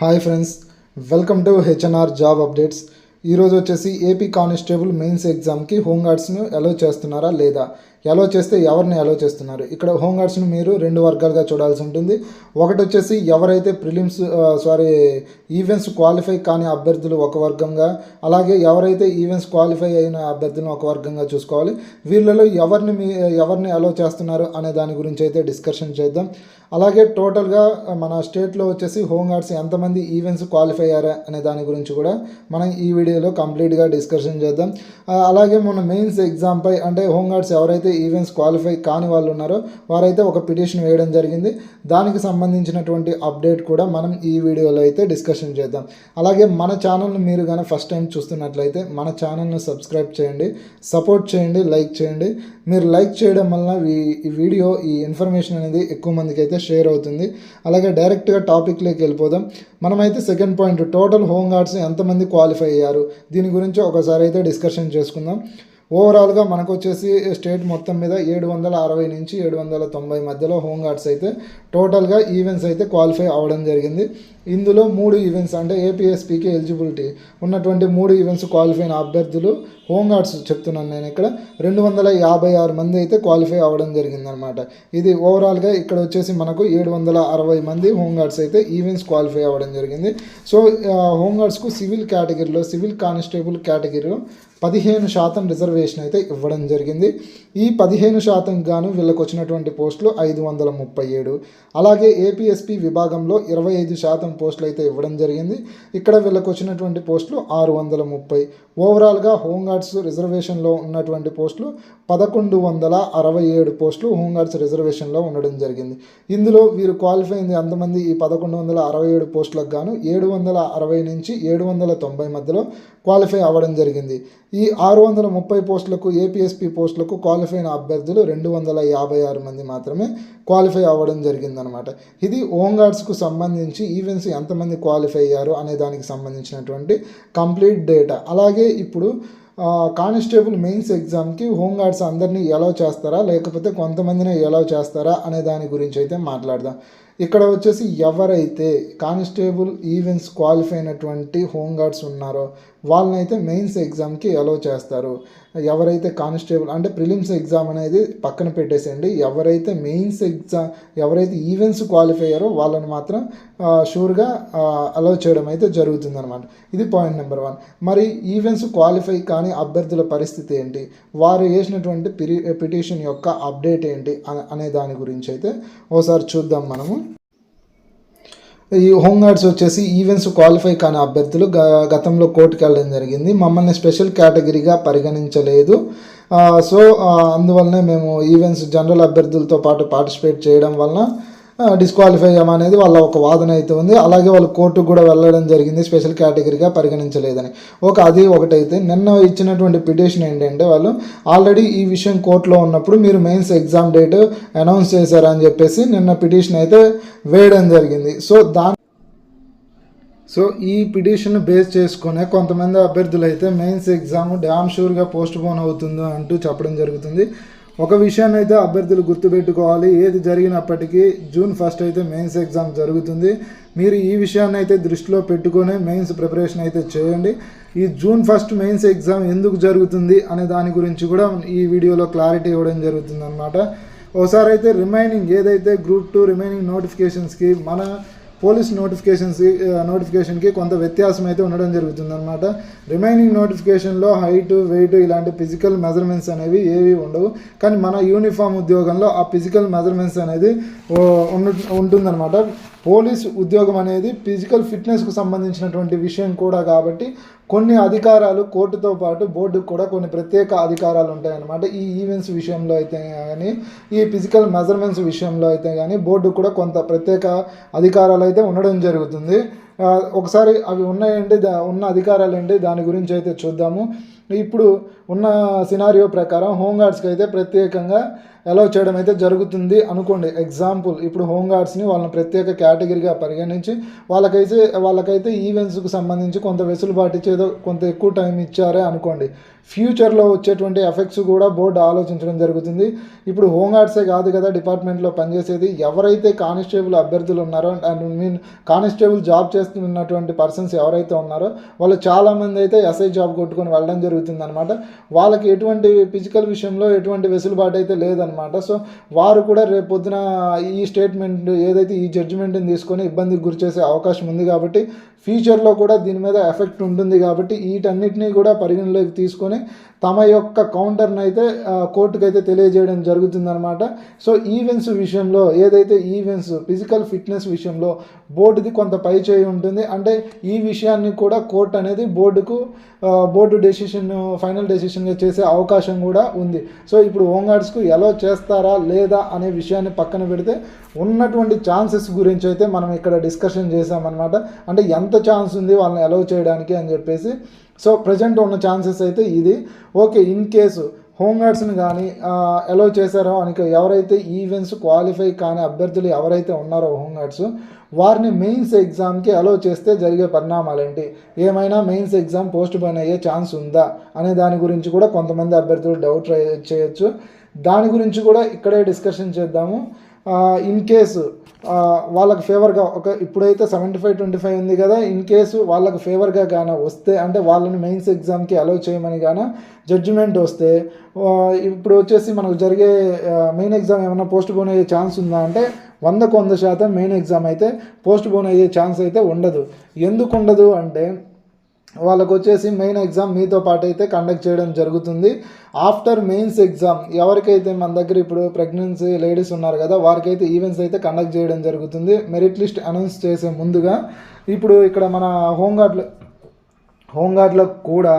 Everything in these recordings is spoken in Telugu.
Hi friends welcome to HNR job updates. ఈరోజు వచ్చేసి ఏపీ కానిస్టేబుల్ మెయిన్స్ ఎగ్జామ్కి హోంగార్డ్స్ను అలో చేస్తున్నారా లేదా? అలో చేస్తే ఎవరిని అలో చేస్తున్నారు? ఇక్కడ హోంగార్డ్స్ని మీరు రెండు వర్గాలుగా చూడాల్సి ఉంటుంది. ఒకటి వచ్చేసి ఎవరైతే ప్రిలిమ్స్ సారీ ఈవెంట్స్ క్వాలిఫై కాని అభ్యర్థులు ఒక వర్గంగా అలాగే ఎవరైతే ఈవెంట్స్ క్వాలిఫై అయిన అభ్యర్థులను ఒక వర్గంగా చూసుకోవాలి. వీళ్ళలో ఎవరిని మీ ఎవరిని అలో చేస్తున్నారు అనే దాని గురించి అయితే డిస్కషన్ చేద్దాం. అలాగే టోటల్గా మన స్టేట్లో వచ్చేసి హోంగార్డ్స్ ఎంతమంది ఈవెంట్స్ క్వాలిఫై అయ్యారా అనే దాని గురించి కూడా మనం ఈ వీడియోలో కంప్లీట్గా డిస్కషన్ చేద్దాం. అలాగే మన మెయిన్స్ ఎగ్జామ్పై అంటే హోంగార్డ్స్ ఎవరైతే ఈవెంట్స్ క్వాలిఫై కాని వాళ్ళు ఉన్నారో వారైతే ఒక పిటిషన్ వేయడం జరిగింది. దానికి సంబంధించినటువంటి అప్డేట్ కూడా మనం ఈ వీడియోలో అయితే డిస్కషన్ చేద్దాం. అలాగే మన ఛానల్ని మీరు కానీ ఫస్ట్ టైం చూస్తున్నట్లయితే మన ఛానల్ను సబ్స్క్రైబ్ చేయండి సపోర్ట్ చేయండి లైక్ చేయండి. మీరు లైక్ చేయడం వలన ఈ ఈ వీడియో ఈ ఇన్ఫర్మేషన్ అనేది ఎక్కువ మందికి అయితే షేర్ అవుతుంది. అలాగే డైరెక్ట్గా టాపిక్లోకి వెళ్ళిపోదాం. మనమైతే second point total home guards ఎంతమంది క్వాలిఫై అయ్యారు? దీని గురించి ఒకసారి అయితే డిస్కషన్ చేసుకుందాం. ఓవరాల్గా మనకు వచ్చేసి స్టేట్ మొత్తం మీద ఏడు వందల అరవై నుంచి ఏడు వందల తొంభై మధ్యలో హోంగార్డ్స్ అయితే టోటల్గా ఈవెంట్స్ అయితే క్వాలిఫై అవ్వడం జరిగింది. ఇందులో మూడు ఈవెంట్స్ అంటే ఏపీఎస్పీకి ఎలిజిబిలిటీ ఉన్నటువంటి మూడు ఈవెంట్స్ క్వాలిఫై అయిన అభ్యర్థులు హోంగార్డ్స్ చెప్తున్నాను నేను ఇక్కడ. రెండు వందల యాభై ఆరు మంది అయితే క్వాలిఫై అవ్వడం జరిగిందనమాట ఇది ఓవరాల్గా ఇక్కడ వచ్చేసి మనకు ఏడు వందల అరవై మంది హోంగార్డ్స్ అయితే ఈవెంట్స్ క్వాలిఫై అవ్వడం జరిగింది. సో హోంగార్డ్స్కు సివిల్ కేటగిరీలో సివిల్ కానిస్టేబుల్ కేటగిరీలో పదిహేను శాతం రిజర్వేషన్ అయితే ఇవ్వడం జరిగింది. ఈ పదిహేను శాతం గాను వీళ్ళకి వచ్చినటువంటి పోస్టులు ఐదు వందల ముప్పై ఏడు. అలాగే ఏపీఎస్పి విభాగంలో ఇరవై ఐదు శాతం పోస్టులు అయితే ఇవ్వడం జరిగింది. ఇక్కడ వీళ్ళకి వచ్చినటువంటి పోస్టులు ఆరు వందల ముప్పై. ఓవరాల్గా హోంగార్డ్స్ రిజర్వేషన్లో ఉన్నటువంటి పోస్టులు పదకొండు వందల అరవై ఏడు పోస్టులు హోంగార్డ్స్ రిజర్వేషన్లో ఉండడం జరిగింది. ఇందులో వీరు క్వాలిఫై అయింది అంతమంది ఈ పదకొండు వందల అరవై ఏడు పోస్టులకు గాను ఏడు వందల అరవై నుంచి ఏడు వందల తొంభై మధ్యలో క్వాలిఫై అవ్వడం జరిగింది. ఈ ఆరు వందల ముప్పై పోస్టులకు ఏపీఎస్పీ పోస్టులకు క్వాలిఫై అయిన అభ్యర్థులు రెండు వందల యాభై ఆరు మంది మాత్రమే క్వాలిఫై అవ్వడం జరిగిందనమాట. ఇది హోంగార్డ్స్కు సంబంధించి ఈవెంట్స్ ఎంతమంది క్వాలిఫై అయ్యారు అనే దానికి సంబంధించినటువంటి కంప్లీట్ డేటా. అలాగే ఇప్పుడు కానిస్టేబుల్ మెయిన్స్ ఎగ్జామ్కి హోంగార్డ్స్ అందరినీ ఎలా చేస్తారా? లేకపోతే కొంతమందిని ఎలా చేస్తారా? అనే దాని గురించి అయితే మాట్లాడదాం. ఇక్కడ వచ్చేసి ఎవరైతే కానిస్టేబుల్ ఈవెంట్స్ క్వాలిఫై అయినటువంటి హోంగార్డ్స్ ఉన్నారో వాళ్ళనైతే మెయిన్స్ ఎగ్జామ్కి అలో చేస్తారు. ఎవరైతే కానిస్టేబుల్ అంటే ప్రిలిమ్స్ ఎగ్జామ్ అనేది పక్కన పెట్టేసేయండి. ఎవరైతే మెయిన్స్ ఎగ్జామ్ ఎవరైతే ఈవెంట్స్ క్వాలిఫై అయ్యారో వాళ్ళని మాత్రం షూర్గా అలో చేయడం అయితే జరుగుతుంది అనమాట ఇది పాయింట్ నెంబర్ వన్. మరి ఈవెంట్స్ క్వాలిఫై కాని అభ్యర్థుల పరిస్థితి ఏంటి? వారు వేసినటువంటి పిరి పిటిషన్ యొక్క అప్డేట్ ఏంటి? అనే దాని గురించి అయితే ఓసారి చూద్దాం మనము. ఈ హోంగార్డ్స్ వచ్చేసి ఈవెంట్స్ క్వాలిఫై కాని అభ్యర్థులు గతంలో కోర్టుకు వెళ్ళడం జరిగింది. మమ్మల్ని స్పెషల్ కేటగిరీగా పరిగణించలేదు. సో అందువల్లనే మేము ఈవెంట్స్ జనరల్ అభ్యర్థులతో పాటు పార్టిసిపేట్ చేయడం వలన డిస్క్వాలిఫై చేయమనేది వాళ్ళ ఒక వాదన అయితే ఉంది. అలాగే వాళ్ళు కోర్టుకు కూడా వెళ్ళడం జరిగింది. స్పెషల్ కేటగిరీగా పరిగణించలేదని. ఒక అది ఒకటైతే నిన్న ఇచ్చినటువంటి పిటిషన్ ఏంటంటే వాళ్ళు ఆల్రెడీ ఈ విషయం కోర్టులో ఉన్నప్పుడు మీరు మెయిన్స్ ఎగ్జామ్ డేట్ అనౌన్స్ చేశారని చెప్పేసి నిన్న పిటిషన్ అయితే వేయడం జరిగింది. సో దాని సో ఈ పిటిషన్ బేస్ చేసుకునే కొంతమంది అభ్యర్థులు అయితే మెయిన్స్ ఎగ్జామ్ డ్యామ్ షూర్గా పోస్ట్ పోన్ అవుతుందో అంటూ చెప్పడం జరుగుతుంది. ఒక విషయాన్ని అయితే అభ్యర్థులు గుర్తుపెట్టుకోవాలి. ఏది జరిగినప్పటికీ జూన్ ఫస్ట్ అయితే మెయిన్స్ ఎగ్జామ్ జరుగుతుంది. మీరు ఈ విషయాన్ని అయితే దృష్టిలో పెట్టుకొని మెయిన్స్ ప్రిపరేషన్ అయితే చేయండి. ఈ జూన్ ఫస్ట్ మెయిన్స్ ఎగ్జామ్ ఎందుకు జరుగుతుంది అనే దాని గురించి కూడా ఈ వీడియోలో క్లారిటీ ఇవ్వడం జరుగుతుంది అనమాట ఒకసారి అయితే రిమైనింగ్ ఏదైతే గ్రూప్ టూ రిమైనింగ్ నోటిఫికేషన్స్కి మన పోలీస్ నోటిఫికేషన్స్ నోటిఫికేషన్కి కొంత వ్యత్యాసం అయితే ఉండడం జరుగుతుంది అనమాట రిమైనింగ్ నోటిఫికేషన్లో హైట్ వెయిట్ ఇలాంటి ఫిజికల్ మెజర్మెంట్స్ అనేవి ఏవి ఉండవు. కానీ మన యూనిఫామ్ ఉద్యోగంలో ఆ ఫిజికల్ మెజర్మెంట్స్ అనేది ఉంటుందన్నమాట. పోలీస్ ఉద్యోగం అనేది ఫిజికల్ ఫిట్నెస్కు సంబంధించినటువంటి విషయం కూడా కాబట్టి కొన్ని అధికారాలు కోర్టుతో పాటు బోర్డుకు కూడా కొన్ని ప్రత్యేక అధికారాలు ఉంటాయన్నమాట. ఈ ఈవెంట్స్ విషయంలో అయితే కానీ ఈ ఫిజికల్ మెజర్మెంట్స్ విషయంలో అయితే కానీ బోర్డుకు కూడా కొంత ప్రత్యేక అధికారాలు అయితే ఉండడం జరుగుతుంది. ఒకసారి అవి ఉన్నాయండి దా ఉన్న అధికారాలు ఏంటి దాని గురించి అయితే చూద్దాము. ఇప్పుడు ఉన్న సినారియో ప్రకారం హోంగార్డ్స్కి అయితే ప్రత్యేకంగా అలౌ చేయడం అయితే జరుగుతుంది అనుకోండి. ఎగ్జాంపుల్ ఇప్పుడు హోంగార్డ్స్ని వాళ్ళని ప్రత్యేక కేటగిరీగా పరిగణించి వాళ్ళకైతే వాళ్ళకైతే ఈవెంట్స్కు సంబంధించి కొంత వెసులుబాటు ఇచ్చేదో కొంత ఎక్కువ టైం ఇచ్చారే అనుకోండి. ఫ్యూచర్లో వచ్చేటువంటి ఎఫెక్ట్స్ కూడా బోర్డు ఆలోచించడం జరుగుతుంది. ఇప్పుడు హోంగార్డ్సే కాదు కదా డిపార్ట్మెంట్లో పనిచేసేది. ఎవరైతే కానిస్టేబుల్ అభ్యర్థులు ఉన్నారో అండ్ మీన్ కానిస్టేబుల్ జాబ్ చేస్తున్నటువంటి పర్సన్స్ ఎవరైతే ఉన్నారో వాళ్ళు చాలామంది అయితే ఎస్ఐ జాబ్ కొట్టుకొని వెళ్ళడం జరుగుతుంది అనమాట వాళ్ళకి ఎటువంటి ఫిజికల్ విషయంలో ఎటువంటి వెసులుబాటు అయితే లేదనమాట సో వారు కూడా రేపు పొద్దున ఈ స్టేట్మెంట్ ఏదైతే ఈ జడ్జిమెంట్ని తీసుకొని ఇబ్బందికి గురి చేసే అవకాశం ఉంది కాబట్టి ఫ్యూచర్లో కూడా దీని మీద ఎఫెక్ట్ ఉంటుంది కాబట్టి వీటన్నిటినీ కూడా పరిగణలోకి తీసుకొని తమ యొక్క కౌంటర్ని అయితే కోర్టుకు అయితే తెలియజేయడం జరుగుతుందనమాట సో ఈవెంట్స్ విషయంలో ఏదైతే ఈవెంట్స్ ఫిజికల్ ఫిట్నెస్ విషయంలో బోర్డుది కొంత పై చేయి ఉంటుంది. అంటే ఈ విషయాన్ని కూడా కోర్టు అనేది బోర్డుకు బోర్డు డెసిషన్ ఫైనల్ డెసిషన్గా చేసే అవకాశం కూడా ఉంది. సో ఇప్పుడు హోంగార్డ్స్కు ఎలా చేస్తారా లేదా అనే విషయాన్ని పక్కన పెడితే ఉన్నటువంటి ఛాన్సెస్ గురించి అయితే మనం ఇక్కడ డిస్కషన్ చేసామన్నమాట అంటే ఎంత ఛాన్స్ ఉంది వాళ్ళని అలౌ చేయడానికి అని చెప్పేసి సో ప్రజెంట్ ఉన్న ఛాన్సెస్ అయితే ఇది. ఓకే ఇన్ కేసు హోంగార్డ్స్ని కానీ అలౌ చేశారో అని ఎవరైతే ఈవెంట్స్ క్వాలిఫై కాని అభ్యర్థులు ఎవరైతే ఉన్నారో హోంగార్డ్స్ వారిని మెయిన్స్ ఎగ్జామ్కి అలౌ చేస్తే జరిగే పరిణామాలు ఏంటి ఏమైనా మెయిన్స్ ఎగ్జామ్ పోస్ట్ పోన్ అయ్యే ఛాన్స్ ఉందా? అనే దాని గురించి కూడా కొంతమంది అభ్యర్థులు డౌట్ చేయొచ్చు. దాని గురించి కూడా ఇక్కడే డిస్కషన్ చేద్దాము. ఇన్ కేసు వాళ్ళకి ఫేవర్గా ఒక ఇప్పుడైతే సెవెంటీ ఫైవ్ ట్వంటీ ఫైవ్ ఉంది కదా ఇన్ కేసు వాళ్ళకి ఫేవర్గా గాన వస్తే అంటే వాళ్ళని మెయిన్స్ ఎగ్జామ్కి అలౌ చేయమని గాన జడ్జిమెంట్ వస్తే ఇప్పుడు వచ్చేసి మనకు జరిగే మెయిన్ ఎగ్జామ్ ఏమైనా పోస్ట్ పోన్ అయ్యే ఛాన్స్ ఉందా అంటే వందకు వంద శాతం మెయిన్ ఎగ్జామ్ అయితే పోస్ట్ పోన్ అయ్యే ఛాన్స్ అయితే ఉండదు. ఎందుకు ఉండదు అంటే వాళ్ళకు వచ్చేసి మెయిన్ ఎగ్జామ్ మీతో పాటు అయితే కండక్ట్ చేయడం జరుగుతుంది. ఆఫ్టర్ మెయిన్స్ ఎగ్జామ్ ఎవరికైతే మన దగ్గర ఇప్పుడు ప్రెగ్నెన్సీ లేడీస్ ఉన్నారు కదా వారికైతే ఈవెంట్స్ అయితే కండక్ట్ చేయడం జరుగుతుంది. మెరిట్ లిస్ట్ అనౌన్స్ చేసే ముందుగా ఇప్పుడు ఇక్కడ మన హోంగార్డ్లో హోంగార్డ్లకు కూడా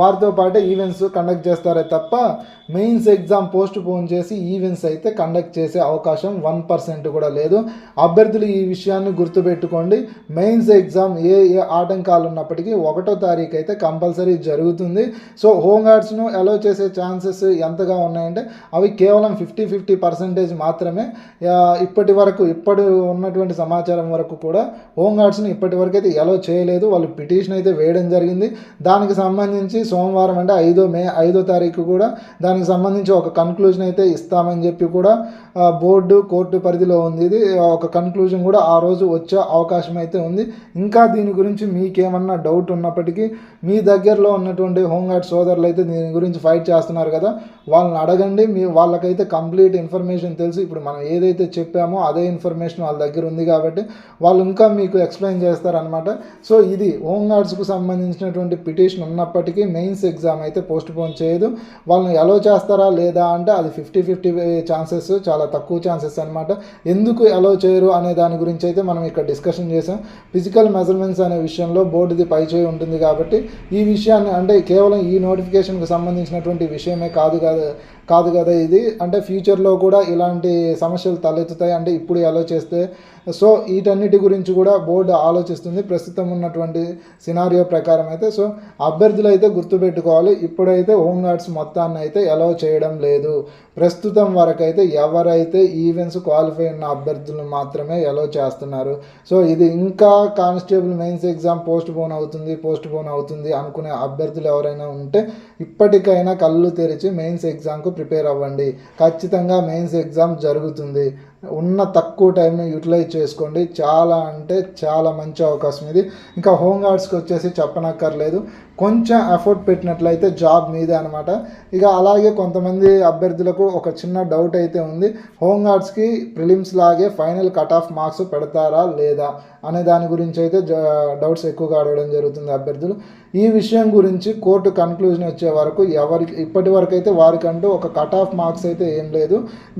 వారితో పాటే ఈవెంట్స్ కండక్ట్ చేస్తారే తప్ప మెయిన్స్ ఎగ్జామ్ పోస్ట్ పోన్ చేసి ఈవెంట్స్ అయితే కండక్ట్ చేసే అవకాశం వన్ పర్సెంట్ కూడా లేదు. అభ్యర్థులు ఈ విషయాన్ని గుర్తుపెట్టుకోండి. మెయిన్స్ ఎగ్జామ్ ఏ ఏ ఆటంకాలు ఉన్నప్పటికీ ఒకటో తారీఖు అయితే కంపల్సరీ జరుగుతుంది. సో హోమ్ గార్డ్స్ను అలో చేసే ఛాన్సెస్ ఎంతగా ఉన్నాయంటే అవి కేవలం ఫిఫ్టీ ఫిఫ్టీ పర్సెంటేజ్ మాత్రమే. ఇప్పటి వరకు ఇప్పటి ఉన్నటువంటి సమాచారం వరకు కూడా హోంగార్డ్స్ని ఇప్పటి వరకు అయితే అలో చేయలేదు. వాళ్ళు పిటిషన్ అయితే వేయడం జరిగింది. దానికి సంబంధించి సోమవారం అంటే ఐదో మే ఐదో తారీఖు కూడా దానికి సంబంధించి ఒక కన్క్లూజన్ అయితే ఇస్తామని చెప్పి కూడా బోర్డు కోర్టు పరిధిలో ఉంది. ఇది ఒక కన్క్లూజన్ కూడా ఆ రోజు వచ్చే అవకాశం అయితే ఉంది. ఇంకా దీని గురించి మీకేమన్నా డౌట్ ఉన్నప్పటికీ మీ దగ్గరలో ఉన్నటువంటి హోంగార్డ్ సోదరులు అయితే దీని గురించి ఫైట్ చేస్తున్నారు కదా వాళ్ళని అడగండి. మీ వాళ్ళకైతే కంప్లీట్ ఇన్ఫర్మేషన్ తెలుసు. ఇప్పుడు మనం ఏదైతే చెప్పామో అదే ఇన్ఫర్మేషన్ వాళ్ళ దగ్గర ఉంది కాబట్టి వాళ్ళు ఇంకా మీకు ఎక్స్ప్లెయిన్ చేస్తారనమాట సో ఇది హోంగార్డ్స్కు సంబంధించినటువంటి పిటిషన్ ఉన్నప్పటికీ మెయిన్స్ ఎగ్జామ్ అయితే పోస్ట్ పోన్ చేయదు. వాళ్ళని అలో చేస్తారా లేదా అంటే అది ఫిఫ్టీ ఫిఫ్టీ ఛాన్సెస్ చాలా తక్కువ ఛాన్సెస్ అనమాట ఎందుకు అలో చేయరు అనే దాని గురించి అయితే మనం ఇక్కడ డిస్కషన్ చేసాం. ఫిజికల్ మెజర్మెంట్స్ అనే విషయంలో బోర్డుది పై చేయి ఉంటుంది కాబట్టి ఈ విషయాన్ని అంటే కేవలం ఈ నోటిఫికేషన్కి సంబంధించినటువంటి విషయమే కాదు కాదు కాదు కదా ఇది. అంటే ఫ్యూచర్లో కూడా ఇలాంటి సమస్యలు తలెత్తుతాయి అంటే ఇప్పుడు ఎలా చేస్తే. సో వీటన్నిటి గురించి కూడా బోర్డు ఆలోచిస్తుంది. ప్రస్తుతం ఉన్నటువంటి సినారియో ప్రకారం అయితే. సో అభ్యర్థులు అయితే గుర్తుపెట్టుకోవాలి. ఇప్పుడైతే హోంగార్డ్స్ మొత్తాన్ని అయితే ఎలా చేయడం లేదు. ప్రస్తుతం వరకు అయితే ఎవరైతే ఈవెంట్స్ క్వాలిఫై ఉన్న అభ్యర్థులను మాత్రమే ఎలా చేస్తున్నారు. సో ఇది ఇంకా constable mains exam postpone అవుతుంది పోస్ట్ పోన్ అవుతుంది అనుకునే అభ్యర్థులు ఎవరైనా ఉంటే ఇప్పటికైనా కళ్ళు తెరిచి మెయిన్స్ ఎగ్జామ్కు ప్రిపేర్ అవ్వండి. ఖచ్చితంగా మెయిన్స్ ఎగ్జామ్ జరుగుతుంది. ఉన్న తక్కువ టైంని యూటిలైజ్ చేసుకోండి. చాలా అంటే చాలా మంచి అవకాశం ఇది. ఇంకా హోమ్ గార్డ్స్కి వచ్చేసి చెప్పనక్కర్లేదు. కొంచెం ఎఫర్ట్ పెట్టినట్లయితే జాబ్ మీదే అనమాట ఇక అలాగే కొంతమంది అభ్యర్థులకు ఒక చిన్న డౌట్ అయితే ఉంది. హోమ్ గార్డ్స్కి ప్రిలిమ్స్ లాగే ఫైనల్ కట్ ఆఫ్ మార్క్స్ పెడతారా లేదా అనే దాని గురించి అయితే డౌట్స్ ఎక్కువగా అడగడం జరుగుతుంది అభ్యర్థులు. ఈ విషయం గురించి కోర్టు కన్క్లూజన్ వచ్చే వరకు ఎవరికి ఇప్పటి వరకు అయితే వారికంటూ ఒక కట్ ఆఫ్ మార్క్స్ అయితే ఏం లేదు.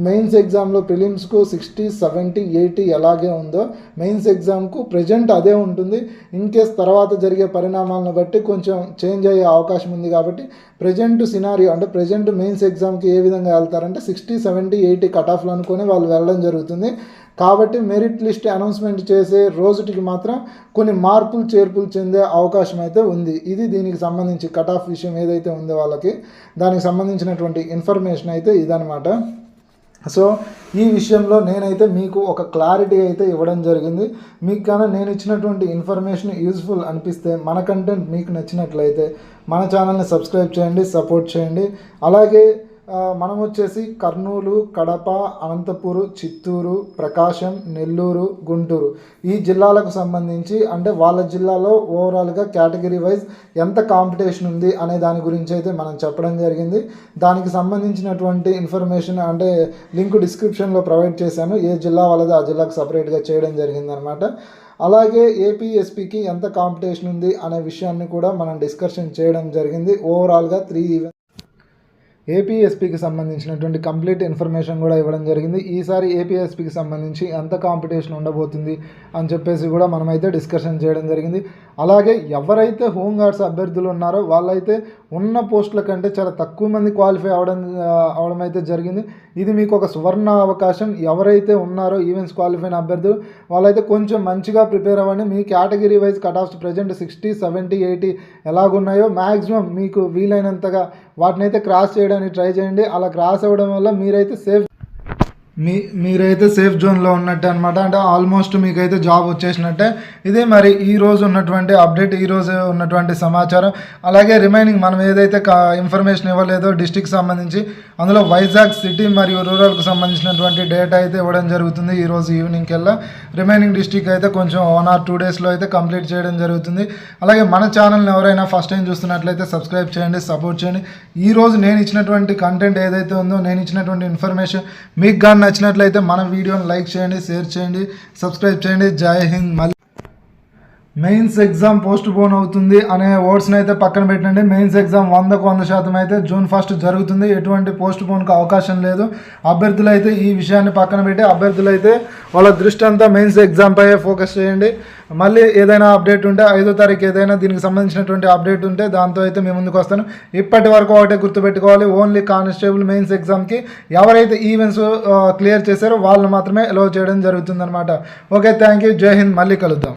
మెయిన్స్ ఎగ్జామ్లో ప్రిలిమ్స్కు సిక్స్టీ సెవెంటీ ఎయిటీ ఎలాగే ఉందో మెయిన్స్ ఎగ్జామ్కు ప్రజెంట్ అదే ఉంటుంది. ఇన్ కేస్ తర్వాత జరిగే పరిణామాలను బట్టి కొంచెం చేంజ్ అయ్యే అవకాశం ఉంది కాబట్టి ప్రజెంట్ సినారియో అంటే ప్రజెంట్ మెయిన్స్ ఎగ్జామ్కి ఏ విధంగా వెళ్తారంటే సిక్స్టీ సెవెంటీ ఎయిటీ కట్ ఆఫ్లు అనుకొని వాళ్ళు వెళ్ళడం జరుగుతుంది. కాబట్టి మెరిట్ లిస్ట్ అనౌన్స్మెంట్ చేసే రోజుటికి మాత్రం కొన్ని మార్పులు చేర్పులు చెందే అవకాశం అయితే ఉంది. ఇది దీనికి సంబంధించి కట్ ఆఫ్ విషయం ఏదైతే ఉందో వాళ్ళకి దానికి సంబంధించినటువంటి ఇన్ఫర్మేషన్ అయితే ఇదనమాట సో ఈ విషయంలో నేనైతే మీకు ఒక క్లారిటీ అయితే ఇవ్వడం జరిగింది. మీకు కానీ నేను ఇచ్చినటువంటి ఇన్ఫర్మేషన్ యూజ్ఫుల్ అనిపిస్తే మన కంటెంట్ మీకు నచ్చినట్లయితే మన ఛానల్ని సబ్స్క్రైబ్ చేయండి సపోర్ట్ చేయండి. అలాగే మనం వచ్చేసి కర్నూలు కడప అనంతపూరు చిత్తూరు ప్రకాశం నెల్లూరు గుంటూరు. ఈ జిల్లాలకు సంబంధించి అంటే వాళ్ళ జిల్లాలో ఓవరాల్గా కేటగిరీ వైజ్ ఎంత కాంపిటీషన్ ఉంది అనే దాని గురించి అయితే మనం చెప్పడం జరిగింది. దానికి సంబంధించినటువంటి ఇన్ఫర్మేషన్ అంటే లింక్ డిస్క్రిప్షన్లో ప్రొవైడ్ చేశాను. ఏ జిల్లా వాళ్ళది ఆ జిల్లాకు సపరేట్గా చేయడం జరిగిందనమాట అలాగే ఏపీఎస్పికి ఎంత కాంపిటీషన్ ఉంది అనే విషయాన్ని కూడా మనం డిస్కషన్ చేయడం జరిగింది. ఓవరాల్గా త్రీ ఏపీఎస్పికి సంబంధించినటువంటి కంప్లీట్ ఇన్ఫర్మేషన్ కూడా ఇవ్వడం జరిగింది. ఈసారి ఏపీఎస్పికి సంబంధించి ఎంత కాంపిటీషన్ ఉండబోతుంది అని చెప్పేసి కూడా మనమైతే డిస్కషన్ చేయడం జరిగింది. అలాగే ఎవరైతే హోంగార్డ్స్ అభ్యర్థులు ఉన్నారో వాళ్ళైతే ఉన్న పోస్టుల కంటే చాలా తక్కువ మంది క్వాలిఫై అవడం అవడం అయితే జరిగింది. ఇది మీకు ఒక సువర్ణ అవకాశం ఎవరైతే ఉన్నారో ఈవెంట్స్ క్వాలిఫై అభ్యర్థులు వాళ్ళైతే కొంచెం మంచిగా ప్రిపేర్ అవ్వండి. మీ category wise cut offs present sixty seventy eighty ఎలాగున్నాయో maximum మీకు వీలైనంతగా వాటిని అయితే క్రాస్ చేయడానికి ట్రై చేయండి. అలా క్రాస్ అవ్వడం వల్ల మీరైతే సేఫ్ మీ మీరైతే సేఫ్ జోన్లో ఉన్నట్టే అనమాట అంటే ఆల్మోస్ట్ మీకైతే జాబ్ వచ్చేసినట్టే. ఇది మరి ఈ రోజు ఉన్నటువంటి అప్డేట్ ఈ రోజు ఉన్నటువంటి సమాచారం. అలాగే రిమైనింగ్ మనం ఏదైతే ఇన్ఫర్మేషన్ ఇవ్వలేదో డిస్టిక్ సంబంధించి అందులో వైజాగ్ సిటీ మరియు రూరల్కి సంబంధించినటువంటి డేటా అయితే ఇవ్వడం జరుగుతుంది ఈ రోజు ఈవినింగ్ కల్లా. రిమైనింగ్ డిస్టిక్ అయితే కొంచెం వన్ ఆర్ టూ డేస్లో అయితే కంప్లీట్ చేయడం జరుగుతుంది. అలాగే మన ఛానల్ని ఎవరైనా ఫస్ట్ టైం చూస్తున్నట్లయితే సబ్స్క్రైబ్ చేయండి సపోర్ట్ చేయండి. ఈ రోజు నేను ఇచ్చినటువంటి కంటెంట్ ఏదైతే ఉందో నేను ఇచ్చినటువంటి ఇన్ఫర్మేషన్ మీకు కానీ నచ్చినట్లయితే మన వీడియోని లైక్ చేయండి షేర్ చేయండి సబ్స్క్రైబ్ చేయండి. జై హింద్. మళ్ళీ మెయిన్స్ ఎగ్జామ్ పోస్ట్ పోన్ అవుతుంది అనే వర్డ్స్ని అయితే పక్కన పెట్టండి. మెయిన్స్ ఎగ్జామ్ వందకు వంద శాతం అయితే జూన్ ఫస్ట్ జరుగుతుంది. ఎటువంటి పోస్ట్ పోన్కి అవకాశం లేదు. అభ్యర్థులు అయితే ఈ విషయాన్ని పక్కన పెట్టి అభ్యర్థులు అయితే వాళ్ళ దృష్టి అంతా మెయిన్స్ ఎగ్జామ్ పై ఫోకస్ చేయండి. మళ్ళీ ఏదైనా అప్డేట్ ఉంటే ఐదో తారీఖు ఏదైనా దీనికి సంబంధించినటువంటి అప్డేట్ ఉంటే దాంతో అయితే మేము ముందుకు వస్తాను. ఇప్పటి వరకు ఒకటే గుర్తుపెట్టుకోవాలి. ఓన్లీ కానిస్టేబుల్ మెయిన్స్ ఎగ్జామ్కి ఎవరైతే ఈవెంట్స్ క్లియర్ చేశారో వాళ్ళు మాత్రమే అలౌ చేయడం జరుగుతుందన్నమాట. Okay thank you. జై హింద్. మళ్ళీ కలుద్దాం.